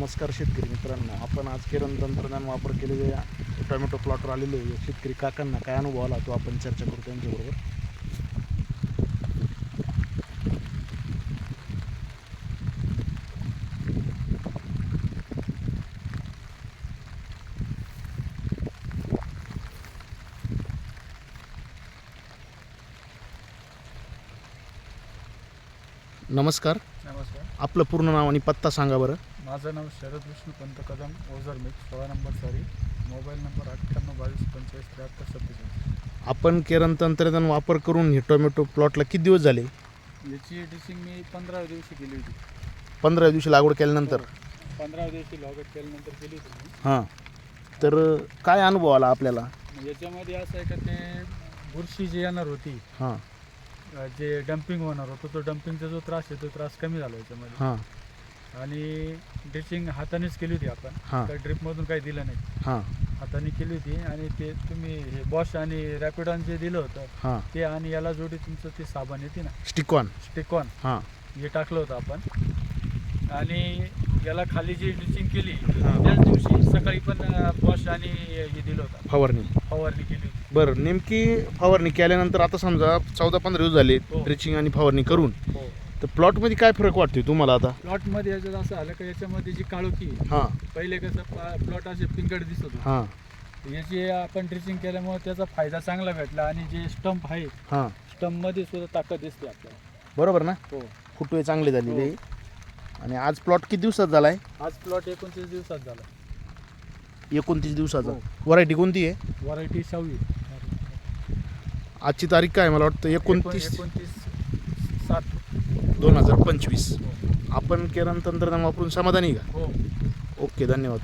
नमस्कार शेतकरी मित्रांनो. आपण आज किरण तंत्रज्ञान वापर केलेले टोमॅटो प्लॉटवर आलेलो आहे शेतकरी काकांना काय अनुभव आला तो आपण चर्चा करू त्यांच्याबरोबर. नमस्कार. नमस्कार. आपलं पूर्ण नाव आणि पत्ता सांगा बरं. माझं नाव शरद विष्णुपंत कदम ओझर मिक्स सोळा नंबर सारी मोबाईल नंबर अठ्ठ्याण्णव बावीस पंचेचाळीस त्र्याहत्तर सत्तेचाळीस. आपण किरण तंत्रज्ञान वापर करून हे टोमॅटो प्लॉटला किती दिवस झाले? याची डिसिंग मी पंधराव्या दिवशी केली होती. पंधरा दिवशी लागवड केल्यानंतर? पंधराव्या दिवशी लॉगआउट केल्यानंतर केली होती मी. हां. तर काय अनुभव आला आपल्याला? याच्यामध्ये असं आहे का ते बुरशी जी येणार होती हां. अं, जे डम्पिंग होणार होतं तो डम्पिंगचा जो त्रास आहे तो त्रास कमी झाला याच्यामध्ये. हां. आणि ड्रिचिंग हातानेच केली होती आपण. हां. काही ड्रिपमधून काही दिलं नाही. हां. हाताने केली होती आणि ते तुम्ही हे बॉश आणि रॅपिडॉन जे दिलं होतं हां. ते आणि याला जोडी तुमचं ते साबण येते ना? स्टिकॉन स्टिकॉन हां. हे टाकलं होतं आपण. आणि याला खाली जी ड्रिचिंग केली हा. त्याच दिवशी सकाळी पण बॉश आणि हे दिलं होतं. फवारणी. फवारणी केली होती. बरं नेमकी फवारणी केल्यानंतर आता समजा चौदा पंधरा दिवस झाले हो. ड्रिचिंग आणि फवारणी करून. हो. तर प्लॉटमध्ये काय फरक वाटतोय तुम्हाला आता? प्लॉटमध्ये याच्यात असं आलं का याच्यामध्ये जी काळोखी आहे, हां. पहिले कसं प्लॉट असे पिंगड दिसत होते. हां. याची आपण ड्रिचिंग केल्यामुळे त्याचा फायदा चांगला भेटला आणि जे स्टंप आहे हां. स्टंपमध्ये सुद्धा ताकद दिसते आपल्याला. बरोबर ना? हो. फुटवे चांगले झालेले आणि आज प्लॉट किती दिवसात झाला आहे आज प्लॉट एकोणतीस दिवसात झाला. एकोणतीस दिवसाचा. हो. व्हरायटी कोणती आहे? व्हरायटी सहावी आजची तारीख काय? मला वाटतं? एकोणतीस एकोणतीस सात दोन हजार पंचवीस. आपण किरण तंत्रज्ञान वापरून समाधानी आहे हो. का ओके धन्यवाद.